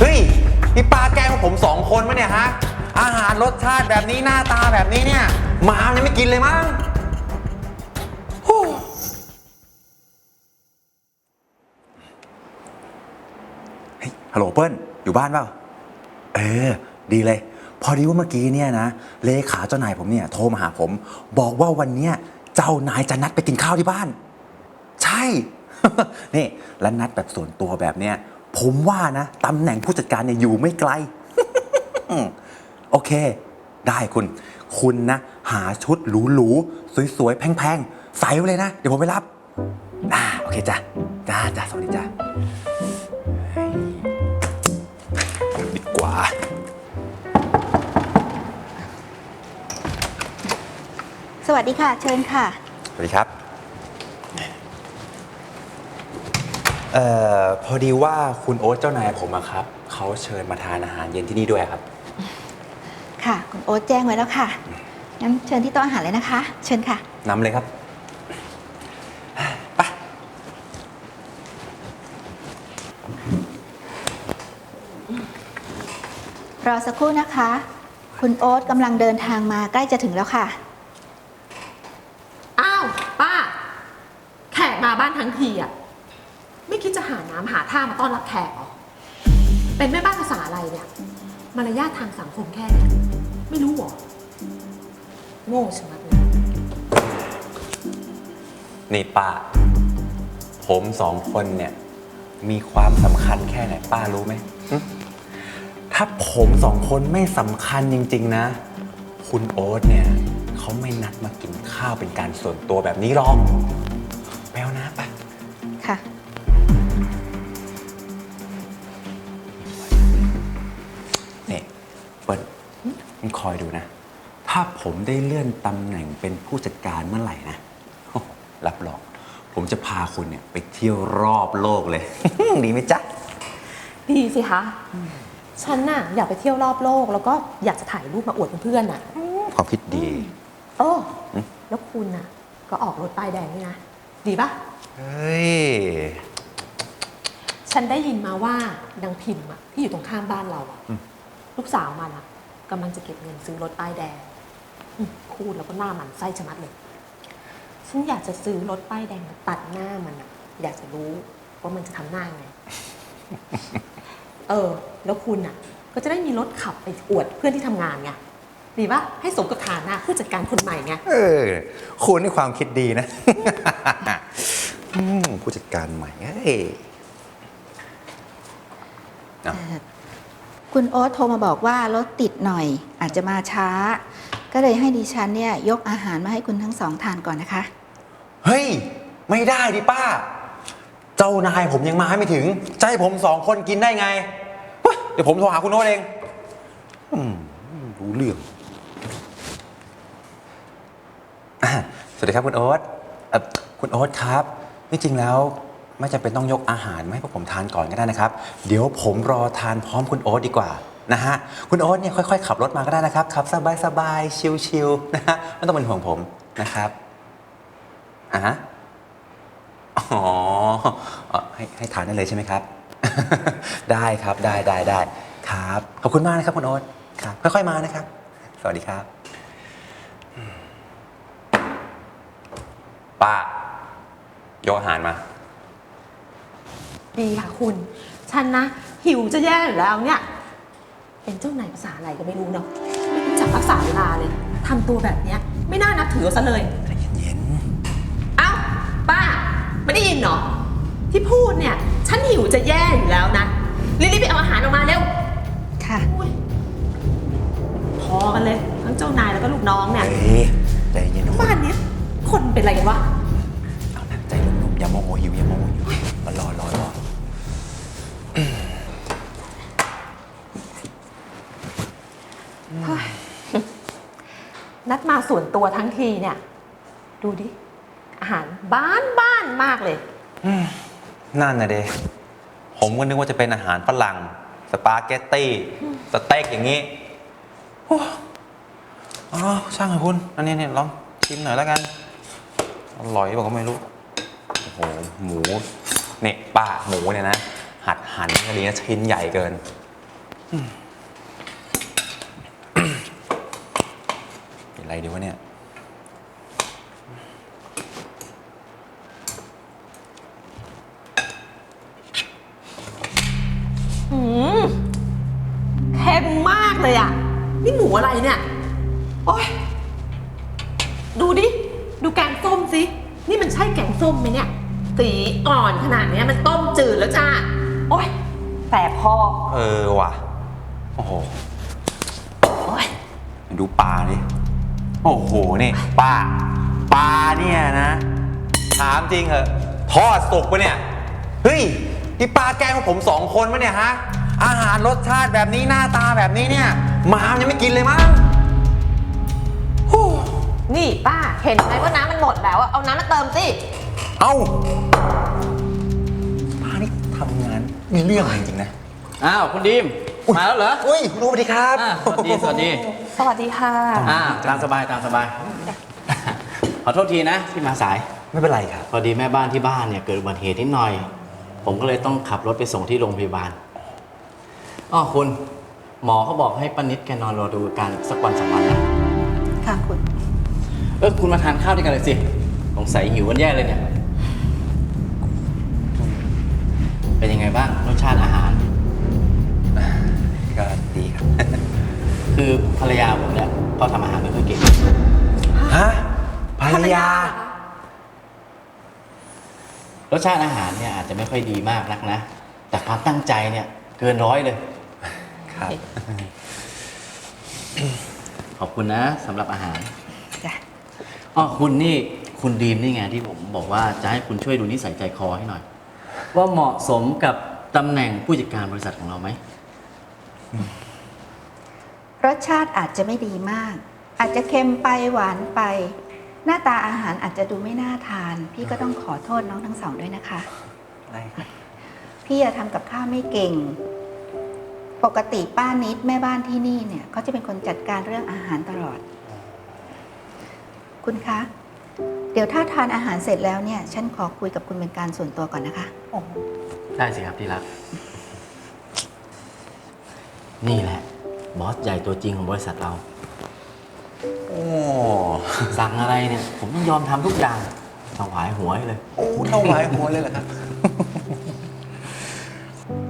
เฮ้ยพี่ปลาแกล้งพวกผมสองคนมะเนี่ยฮะ อาหารรสชาติแบบนี้หน้าตาแบบนี้เนี่ยหมามันยังไม่กินเลยมั้งฮู้เฮ้ยฮัลโหลเปิ้ลอยู่บ้านเปล่า เออ ดีเลย พอดีว่าเมื่อกี้เนี่ยนะ เลขาเจ้านายผมเนี่ยโทรมาหาผม บอกว่าวันเนี้ยเจ้านายจะนัดไปกินข้าวที่บ้าน ใช่ นี่ และนัดแบบส่วนตัวแบบเนี้ย ผมว่านะตำแหน่งผู้จัดการเนี่ยอยู่ไม่ไกล โอเค ได้คุณ คุณนะ หาชุดหรูๆสวยๆ แพงๆ ใส่ไว้เลยนะ เดี๋ยวผมไปรับอ่าโอเคจ้ะจ้าจ้าสวัสดีจ้าเฮ้ยดีกว่า สวัสดีค่ะ เชิญค่ะ สวัสดีครับ เอ่อพอดีว่าคุณโอ๊ตเจ้านายผมอะครับเขาเชิญมาทานอาหารเย็นที่นี่ด้วยครับ ค่ะ คุณโอ๊ตแจ้งไว้แล้วค่ะ งั้นเชิญที่โต๊ะอาหารเลยนะคะ เชิญค่ะ นำเลยครับไปรอสักครู่นะคะ คุณโอ๊ตกำลังเดินทางมาใกล้จะถึงแล้วค่ะ อ้าว ป้า แขกมาบ้านทั้งทีอะ ไม่คิดจะหาน้ำหาท่ามาต้อนรับแขกเหรอ เป็นแม่บ้านภาษาอะไรเนี่ย มารยาททางสังคมแค่เนี้ยไม่รู้เหรอ โง่ชะมัดเลย นี่ป้า ผมสองคนเนี่ย มีความสำคัญแค่ไหนป้ารู้ไหมหึถ้าผมสองคนไม่สำคัญจริง ๆ นะ คุณโอ๊ตเนี่ยเขาไม่นัดมากินข้าวเป็นการส่วนตัวแบบนี้หรอก มึงคอยดูนะ ถ้าผมได้เลื่อนตำแหน่งเป็นผู้จัดการเมื่อไหร่นะโอ้โหรับรอง ผมจะพาคุณเนี่ยไปเที่ยวรอบโลกเลย ดีไหมจ๊ะ ดีสิคะ ฉันน่ะอยากไปเที่ยวรอบโลก แล้วก็อยากจะถ่ายรูปมาอวดเพื่อนๆน่ะ ความคิดดี โอ้แล้วคุณน่ะ ก็ออกรถป้ายแดงนี่นะ ดีปะเฮ้ย ฉันได้ยินมาว่าดังพิมพ์อะที่อยู่ตรงข้ามบ้านเราอะลูกสาวมันอะ กำลังจะเก็บเงินซื้อรถป้ายแดงอืมพูดแล้วก็หน้าหมันไส้ชะมัดเลย ฉันอยากจะซื้อรถป้ายแดงมาตัดหน้ามันอะอยากจะรู้ว่ามันจะทำหน้าไง เออ แล้วคุณอะก็จะได้มีรถขับไปอวดเพื่อนที่ทำงานไงดีปะให้สมกับฐานะผู้จัดการคนใหม่ไง เออ คุณนี่ความคิดดีนะ อืมผู้จัดการใหม่เฮ้ย คุณโอ๊ตโทรมาบอกว่ารถติดหน่อย อาจจะมาช้า ก็เลยให้ดิฉันเนี่ยยกอาหารมาให้คุณทั้งสองทานก่อนนะคะ เฮ้ย ไม่ได้ดิป้า เจ้านายผมยังมาไม่ถึงจะให้ผมสองคนกินได้ไงเฮ้ยเดี๋ยวผมโทรหาคุณโน้ตเองอืมรู้เรื่องอะสวัสดีครับคุณโอ๊ตเอ่อคุณโอ๊ตครับที่จริงแล้ว ไม่จำเป็นต้องยกอาหารมาให้พวกผมทานก่อนก็ได้นะครับ เดี๋ยวผมรอทานพร้อมคุณโอ๊ตดีกว่านะฮะคุณโอ๊ตเนี่ยค่อยๆ ขับรถมาก็ได้นะครับขับสบายๆชิลๆนะฮะไม่ต้องเป็นห่วงผมนะครับอะฮะอ๋อให้ให้ทานได้เลยใช่ไหมครับ ได้ครับได้ได้ได้ครับขอบคุณมากนะครับคุณโอ๊ตครับค่อยๆมานะครับ สวัสดีครับป้ายกอาหารมา ดีค่ะคุณ ฉันนะ หิวจะแย่อยู่แล้วเนี่ย เป็นเจ้านายภาษาอะไรก็ไม่รู้เนาะไม่รู้จักรักษาเวลาเลยทำตัวแบบเนี้ย ไม่น่านับถือเอาซะเลย ใจเย็นเอ้าป้า ไม่ได้ยินเหรอที่พูดเนี่ย ฉันหิวจะแย่อยู่แล้วนะรีบๆไปเอาอาหารออกมาเร็วค่ะ อุ๊ยพอกันเลย ทั้งเจ้านายแล้วก็ลูกน้องๆเนี่ยเฮ้ยใจเย็นนะคุณบ้านเนี้ยคนเป็นอะไรกันวะ เอานะใจนุ่มๆอย่าโมโหหิวอย่าโมโหหิวมารอรอรอ นั ดมาส่วนตัวทั้งทีเนี่ย ดูดิ อาหารบ้านบ้านมากเลย นั่นนะเดผมก็นึกว่าจะเป็นอาหารฝรั่ง สปาเกตตี้ สเต็กอย่างนี้โอ้อ๋อช่างเถอคุณ อันนี้เนี่ยลองชิมหน่อยแล้วกัน อร่อยบอกก็ไม่รู้ โอ้โห หมูเนี่ยป้าหมูเนี่ยนะ หัดหั่นก็ดีนะชิ้นใหญ่เกินเป็นไรดีวะเนี่ย หืมเค็มมากเลยอะ นี่หมูอะไรเนี่ย โอ๊ย ดูดิ ดูแกงส้มสิ นี่มันใช่แกงส้มไหมเนี่ย สีอ่อนขนาดเนี้ยมันต้มจืดแล้วจ้า โอ๊ย แต่พอ เออว่ะ โอ้โห โอ๊ย ดูปลาดิ โอ้โห นี่ปลาปลาเนี่ยนะ ถามจริงเหอะทอดสุกปะเนี่ย เฮ้ยนี่ปลาแกล้งพวกผมสองคนปะเนี่ยฮะ อาหารรสชาติแบบนี้หน้าตาแบบนี้เนี่ยหมามันยังไม่กินเลยมั้งโอ้นี่ป้า เห็นไหมว่าน้ำมันหมดแล้วอะเอาน้ำมาเติมสิ เอ้าป้านี่ทำงานมีเรื่องอะไรจริงๆนะ อ้าวคุณดีม มาแล้วเหรอ อุ้ยรู้สวัสดีครับอ่าสวัสดีสวัสดี สวัสดีค่ะ อ่าตามสบายตามสบาย ขอโทษทีนะที่มาสาย ไม่เป็นไรครับ พอดีแม่บ้านที่บ้านเนี่ยเกิดอุบัติเหตุนิดหน่อย ผมก็เลยต้องขับรถไปส่งที่โรงพยาบาลอ๋อคุณ หมอเขาบอกให้ป้านิดแกนอนรอดูอาการสักวันสองวันนะ ค่ะคุณ เออคุณมาทานข้าวด้วยกันเลยสิ สงสัยหิวกันแย่เลยเนี่ย เป็นยังไงบ้างรสชาติอาหาร คือภรรยาผมเนี่ยก็ทำอาหารไม่ค่อยเก่ง ฮะภรรยา รสชาติอาหารเนี่ยอาจจะไม่ค่อยดีมากนักนะ แต่ความตั้งใจเนี่ยเกินร้อยเลย ครับ ขอบคุณนะสำหรับอาหารจ้ะ อ๋อคุณนี่คุณดีมนี่ไงที่ผมบอกว่าจะให้คุณช่วยดูนิสัยใจคอให้หน่อย ว่าเหมาะสมกับตำแหน่งผู้จัดการบริษัทของเราไหม รสชาติอาจจะไม่ดีมาก อาจจะเค็มไปหวานไป หน้าตาอาหารอาจจะดูไม่น่าทาน พี่ก็ต้องขอโทษน้องทั้งสองด้วยนะคะ ได้ครับพี่จะทำกับข้าวไม่เก่ง ปกติป้านิดแม่บ้านที่นี่เนี่ยเขาจะเป็นคนจัดการเรื่องอาหารตลอด คุณคะ เดี๋ยวถ้าทานอาหารเสร็จแล้วเนี่ยฉันขอคุยกับคุณเป็นการส่วนตัวก่อนนะคะ ได้สิครับที่รัก นี่แหละ บอสใหญ่ตัวจริงของบริษัทเราโอ้สั่งอะไรเนี่ย ผมต้องยอมทำทุกอย่างถวายหัวให้เลย โอ้เท่าไหร่หัวเลยเหรอครับ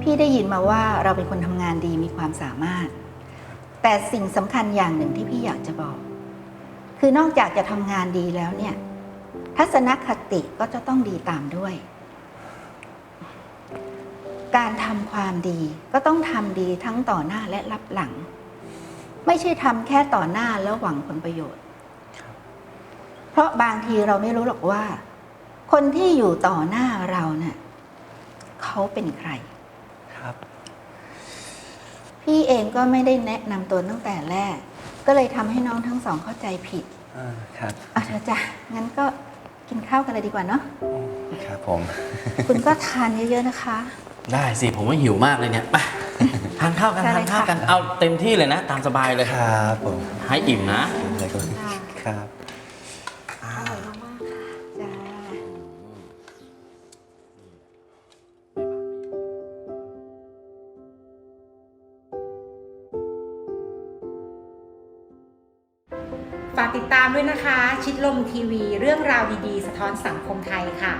พี่ได้ยินมาว่าเราเป็นคนทำงานดีมีความสามารถ แต่สิ่งสำคัญอย่างหนึ่งที่พี่อยากจะบอก คือนอกจากจะทำงานดีแล้วเนี่ย ทัศนคติก็จะต้องดีตามด้วย การทำความดีก็ต้องทำดีทั้งต่อหน้าและรับหลัง ไม่ใช่ทำแค่ต่อหน้าแล้วหวังผลประโยชน์ เพราะบางทีเราไม่รู้หรอกว่า คนที่อยู่ต่อหน้าเราเน่ะเขาเป็นใครครับ พี่เองก็ไม่ได้แนะนำตัวตั้งแต่แรก ก็เลยทำให้น้องทั้งสองเข้าใจผิดอ่าครับเอาเถอะจ้ะงั้นก็กินข้าวกันเลยดีกว่าเนาะครับผม คุณก็ทานเยอะๆนะคะ ได้สิ ผมว่าหิวมากเลยเนี่ยไปทานข้าวกันได้ทาเลนยข้าวค่ะกัน เอาเต็มที่เลยนะ ตามสบายเลย ครับผมให้อิ่มนะ อะไรก็ครับ อร่อยมากๆค่ะจ้าฝากติดตามด้วยนะคะ ชิดลมทีวี เรื่องราวดีๆ สะท้อนสังคมไทยค่ะ